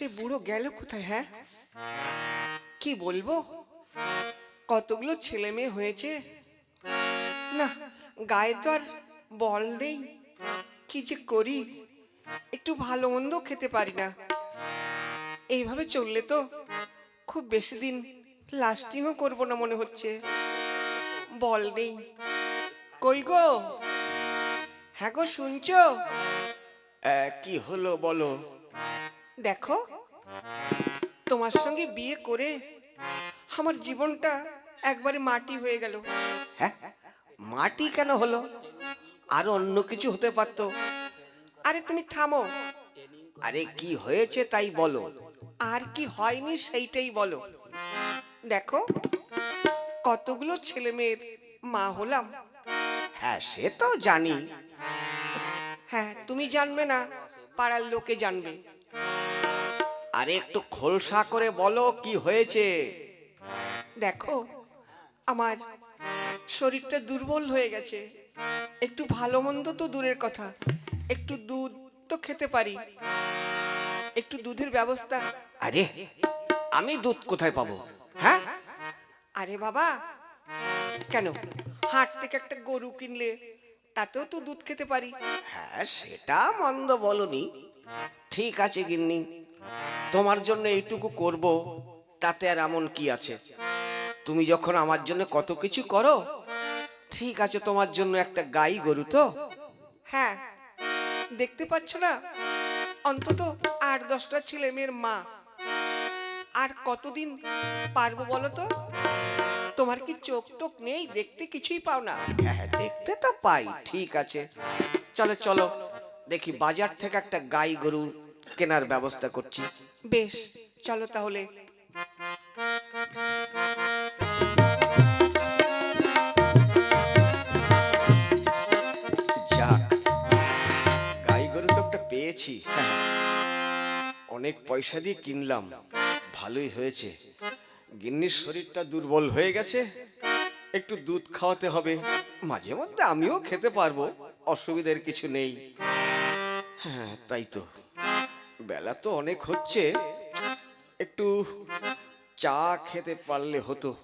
সে বুড়ো গেল কোথায় হ্যাঁ? কি বলব? কতগুলো ছেলে মেয়ে হয়েছে। না, গায়ে তো আর বল নেই। কি যে করি? একটু ভালো মন্দ খেতে পারি না। এইভাবে চললে তো খুব বেশি দিন লাস্টিংও করব না মনে হচ্ছে। বল নেই। কই গো? হ্যাঁ গো, শুনছো? কি হলো বলো? দেখো তোমার সঙ্গে বিয়ে করে আমার জীবনটা একবারে মাটি হয়ে গেল। হ্যাঁ মাটি কেন হলো? আর অন্য কিছু হতে পারতো? আরে তুমি থামো। আরে কি হয়েছে তাই বলো। আর কি হয়নি সেইটাই বলো। দেখো কতগুলো ছেলে মেয়ের মা হলাম। হ্যাঁ সে তো জানি। হ্যাঁ তুমি জানবে না পাড়ার লোকে জানবে। আরে একটু খোলসা করে বলো কি হয়েছে? দেখো আমার শরীরটা দুর্বল হয়ে গেছে। একটু ভালো মন্দ তো দূরের কথা। একটু দুধ তো খেতে পারি। একটু দুধের ব্যবস্থা। আরে আমি দুধ কোথায় পাবো? হ্যাঁ? আরে বাবা কেন? হাট থেকে একটা গরু কিনলে তাতেও তো দুধ খেতে পারি। হ্যাঁ সেটা মন্দ বলনি। ঠিক আছে গিন্নি। তোমার জন্য এইটুকু করব তাতে আর এমন কি আছে? তুমি যখন আমার জন্য কত কিছু করো ঠিক আছে তোমার জন্য একটা গাই গরু তো? হ্যাঁ দেখতে পাচ্ছ না? অন্তত আট দশটা ছেলে মেয়ের মা। আর কতদিন পারব বলো তো? তোমার কি চোখ টোক নেই? দেখতে কিছুই পাও না। হ্যাঁ দেখতে তো পাই ঠিক আছে। চলো চলো দেখি বাজার থেকে একটা গাই গরু কেনার ব্যবস্থা করছি। বেশ চলো তাহলে। যাক গাই গরু তো একটা পেয়েছি। অনেক পয়সা দিয়ে কিনলাম ভালোই হয়েছে। গিন্নির শরীরটা দুর্বল হয়ে গেছে একটু দুধ খাওয়াতে হবে। মাঝে মধ্যে আমিও খেতে পারব অসুবিধার কিছু নেই। হ্যাঁ তাই তো। বেলা তো অনেক হচ্ছে। একটু চা খেতে পারলে হতো।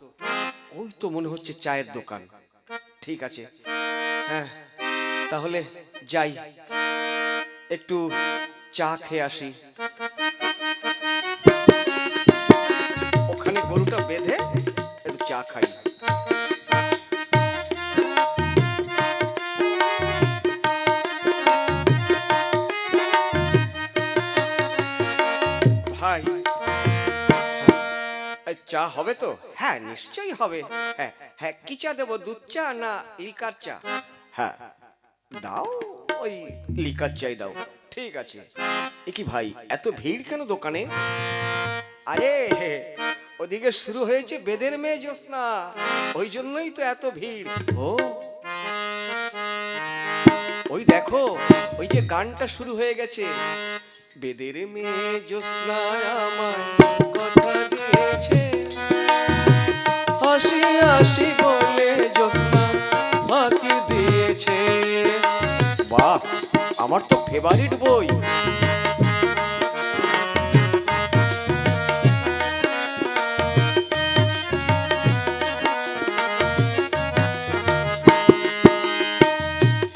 ওই তো মনে হচ্ছে চায়ের দোকান। ঠিক আছে। হ্যাঁ তাহলে যাই। একটু চা খেয়ে আসি। ওখানে গরুটা বেঁধে একটু চা খাই। চা হবে তো? হ্যাঁ নিশ্চয়ই হবে। হ্যাঁ হ্যাঁ কি চা দেবো, দুধ চা না লিকার চা? হ্যাঁ দাও ওই লিকার চাই দাও। ঠিক আছে। এ কি ভাই, এত ভিড় কেন দোকানে? আরে, ওদিকে শুরু হয়েছে বেদের মেয়ে জ্যোৎস্না। ওই জন্যই তো এত ভিড়। ও। ওই দেখো, ওই যে গানটা শুরু হয়ে গেছে। বেদের মেয়ে জ্যোৎস্না আমায় হাসি হাসি বলে জ্যোৎস্না ফাঁকি দিয়েছে। বাহ আমার তো ফেভারিট বই।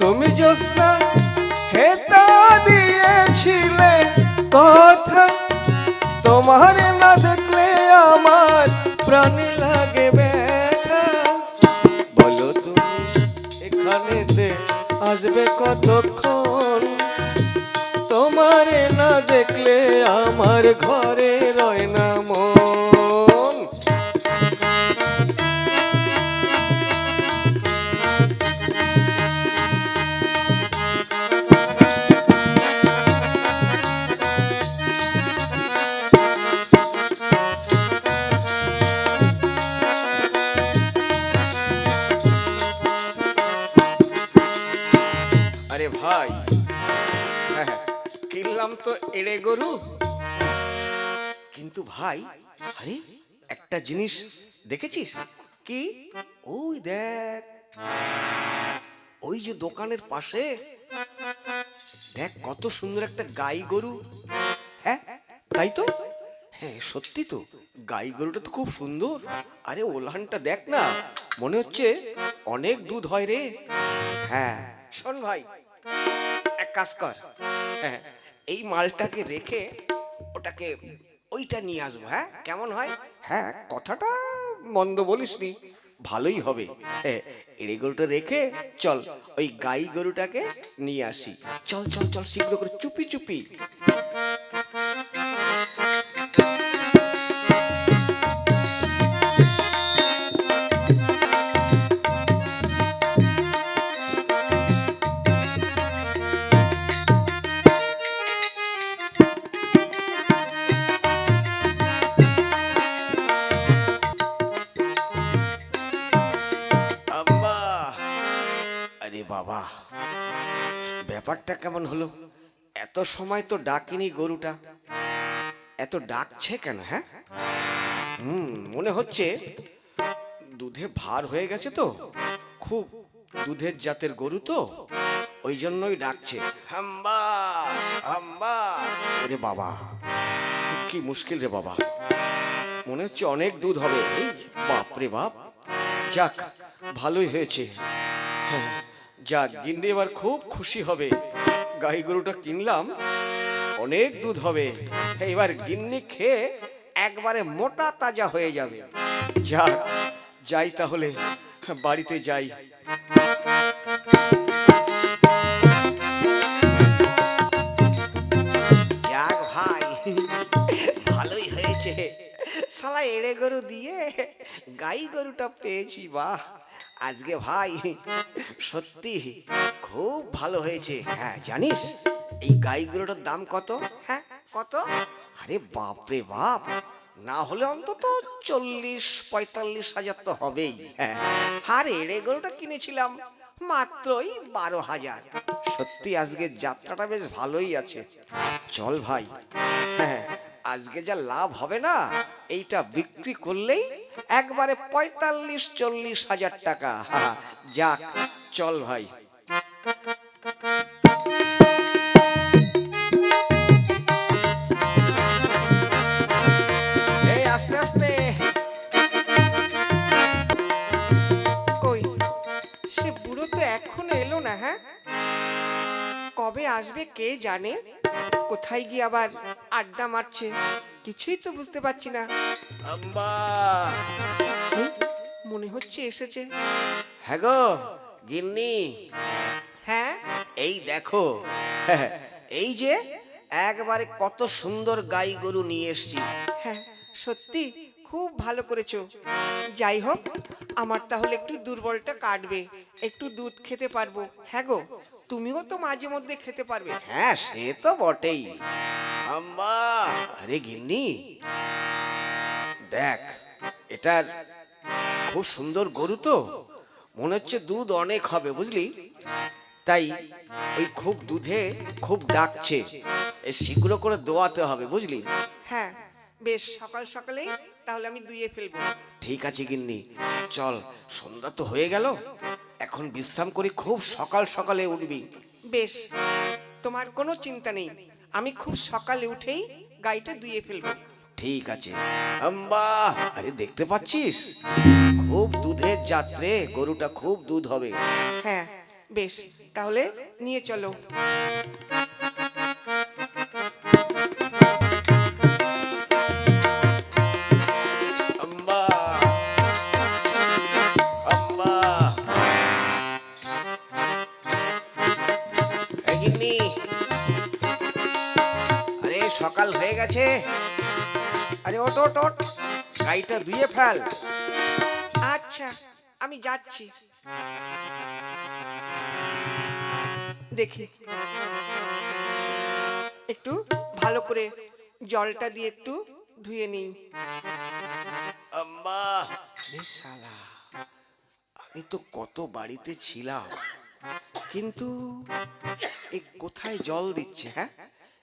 তুমি জ্যোৎস্না হেতা দিয়েছিলে কথা। তোমার না দেখলে আমার প্রাণী আসবে কতক্ষণ? তোমারে না দেখলে আমার ঘরে রয় ভাই, আরে, একটা জিনিস দেখেছিস? কি? ওই দেখ। ওই যে দোকানের পাশে, দেখ কত সুন্দর একটা গাই গরু। হ্যাঁ তাই তো? হ্যাঁ সত্যি তো। গাই গরুটা তো খুব সুন্দর। আরে, ওলানটা দেখ না, মনে হচ্ছে অনেক দুধ হয় রে। হ্যাঁ শোন ভাই, এক কাজ কর। হ্যাঁ এই মালটাকে রেখে ওটাকে ওইটা নিয়ে আসব হ্যাঁ? কেমন হয়? হ্যাঁ কথাটা মন্দ বলিসনি ভালোই হবে। হ্যাঁ এড়ে গরুটা রেখে চল ওই গাই গরুটাকে নিয়ে আসি। চল চল চল শীঘ্র করে চুপি চুপি। এত সময় তো ডাকিনি গরুটা। এত ডাকছে কেন হ্যাঁ? হুম, মনে হচ্ছে দুধে ভার হয়ে গেছে তো। খুব দুধের জাতের গরু তো। ওই জন্যই ডাকছে। হাম্বা হাম্বা। ওরে বাবা, কি মুশকিল রে বাবা। মনে হচ্ছে অনেক দুধ হবে। এই বাপ রে বাপ। যাক, ভালোই হয়েছে। হ্যাঁ যাক, গিন্নি এবার খুব খুশি হবে। গাই গরুটা কিনলাম, অনেক দুধ হবে। এবার গিন্নি খেয়ে একবারে মোটা তাজা হয়ে যাবে। যা, যাই তাহলে, বাড়িতে যাই। যাক ভাই, ভালোই হয়েছে। শালা এড়ে গরু দিয়ে গাই গরুটা পেয়েছি, বাহ। আজকে ভাই, সত্যি খুব ভালো হয়েছে। হ্যাঁ জানিস, এই গাই গরুটার দাম কত? হ্যাঁ কত? আরে বাপ রে বাপ, না হলে অন্তত চল্লিশ, পঁয়তাল্লিশ হাজার তো হবেই। হ্যাঁ আর এড়ে গরুটা কিনেছিলাম মাত্রই বারো হাজার। সত্যি আজকে যাত্রাটা বেশ ভালোই আছে। চল ভাই হ্যাঁ আজকে যা লাভ হবে না, এইটা বিক্রি করলেই একবারে পঁয়তাল্লিশ, চল্লিশ হাজার টাকা। যাক, চল ভাই। আস্তে আস্তে। সে বুড়ো তো এখনও এলো না হ্যাঁ? কবে আসবে কে জানে? কোথায় গিয়ে আবার আড্ডা মারছে? কিছুই তো বুঝতে পারছি না। আম্মা। মনে হচ্ছে এসেছে। হ্যাঁ গো গিন্নি। হ্যাঁ? এই দেখো এই যে একবারে কত সুন্দর গাই গরু নিয়ে এসছি। হ্যাঁ সত্যি খুব ভালো করেছ। যাই হোক আমার তাহলে একটু দুর্বলটা কাটবে। একটু দুধ খেতে পারব। হ্যাঁ গো তুমিও তো মাঝে মধ্যে খেতে পারবে। হ্যাঁ সে তো বটেই। আম্মা। আরে গিন্নি। দেখ এটার খুব সুন্দর গরু তো। মনে হচ্ছে দুধ অনেক হবে বুঝলি? তাই ওই খুব দুধে খুব ডাকছে এ শীঘ্র করে দোয়াতে হবে বুঝলি? হ্যাঁ বেশ সকাল সকালেই তাহলে আমি দুইয়ে ফেলব। ঠিক আছে গিন্নি চল সন্ধ্যা তো হয়ে গেল। এখন বিশ্রাম করি খুব সকাল সকালে উঠবি। বেশ তোমার কোনো চিন্তা নেই। আমি খুব সকালে উঠেই গাড়িটা ধুয়ে ফেলব। ঠিক আছে। আম্বা আরে দেখতে পাচ্ছিস? খুব দুধের যাত্রে গরুটা খুব দুধ হবে। হ্যাঁ বেশ তাহলে নিয়ে চলো। সকাল হয়ে গেছে। আরে ওট ওট ওট গাড়িটা ধুয়ে ফেল। আচ্ছা আমি যাচ্ছি। দেখি। একটু ভালো করে জলটা দিয়ে একটু ধুয়ে নিই। আম্মা! এ শালা আমি তো কত বাড়িতে ছিলাম কিন্তু এই কোথায় জল দিচ্ছে হ্যাঁ?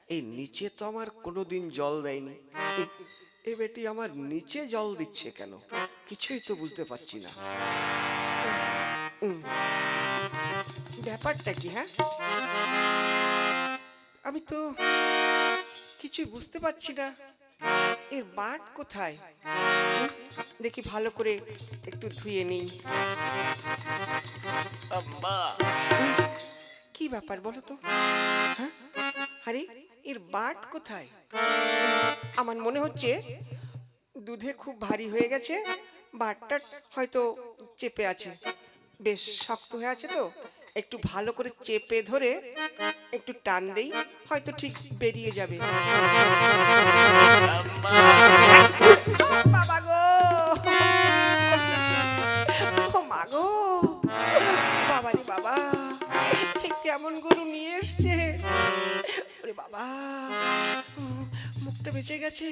এই নিচে তো আমার কোনোদিন জল দেয়নি। এ- বেটি আমার নিচে জল দিচ্ছে কেন? কিছুই তো বুঝতে পারছি না। ব্যাপারটা কি হ্যাঁ? আমি তো কিছুই বুঝতে পারছি না। এর বাট কোথায়? দেখি ভালো করে একটু ধুয়ে নিই। কি ব্যাপার বলো তো? হ্যাঁ? আরে? এর বাট কোথায়? আমার মনে হচ্ছে দুধে খুব ভারী হয়ে গেছে, বাটটা হয়তো চেপে আছে। বেশ শক্ত হয়ে আছে তো, একটু ভালো করে চেপে ধরে একটু টান দেই, হয়তো ঠিক বেরিয়ে যাবে। বাবা রে বাবা এ কেমন গরু বাবা মুখটা বেঁচে গেছে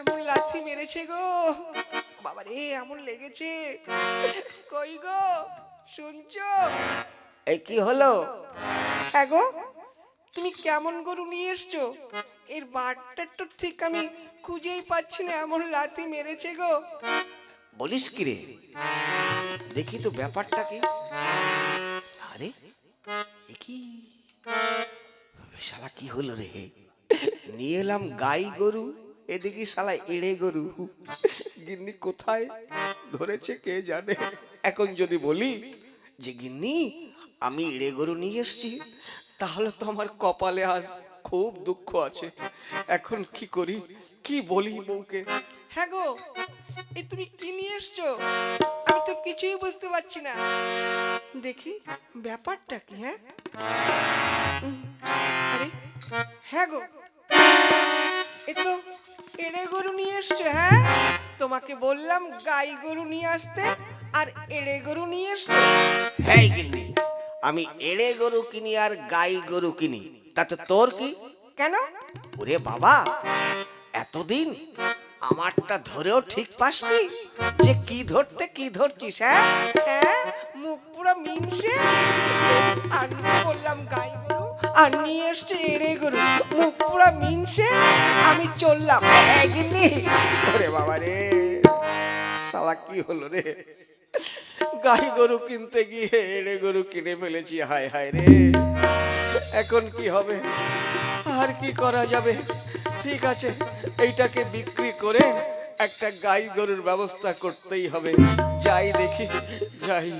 এমন লাথি মেরেছে গো। বাবা রে এমন লেগেছে। কই গো শুনছো? এই কি হলো? হ্যাঁ গো তুমি কেমন গরু নিয়ে এসছো? এর বাটটা তো ঠিক আমি খুঁজেই পাচ্ছি না এমন লাথি মেরেছে গো। বলিস কি রে? দেখি তো ব্যাপারটা কি। আরে কি? শালা কি হলো রে? নিয়ে এলাম গাই গরু, এদিকে শালা এড়ে গরু। গিন্নি কোথায়? ধরেছে কে জানে? এখন যদি বলি যে, গিন্নি, আমি এড়ে গরু নিয়ে এসেছি, তাহলে তো আমার কপালে আজ খুব দুঃখ আছে। এখন কি করি? কি বলি বউকে? হ্যাঁ গো এই তুমি কি নিয়ে এসছো? আমি তো কিছুই বুঝতে পারছি না। দেখি, ব্যাপারটা কি হ্যাঁ? হ্যাঁ গো। এ তো এড়ে গরু নিয়ে এসছো হ্যাঁ? তোমাকে বললাম গাই গরু নিয়ে আসতে আর এড়ে গরু নিয়ে এসছো। হ্যাঁ গিন্নি আমি এড়ে গরু কিনি আর গাই গরু কিনি তাতে তোর কি? কেন? ওরে বাবা এতদিন আমারটা ধরেও ঠিক পাসনি যে কি ধরতে কি ধরছিস হ্যাঁ? হ্যাঁ মুখ পুরো মিনসে। আর বললাম গাই আর নিয়ে এসছে এড়ে গরু। মুখ পুরো মিনসে আমি চললাম। গিন্নি, ওরে বাবা রে, শালা কি হলো রে? গাই গরু কিনতে গিয়ে এড়ে গরু কিনে ফেলেছি, হায় হায় রে। এখন কি হবে? আর কি করা যাবে? ঠিক আছে, এইটাকে বিক্রি করে একটা গাই গরুর ব্যবস্থা করতেই হবে। যাই দেখি, যাই।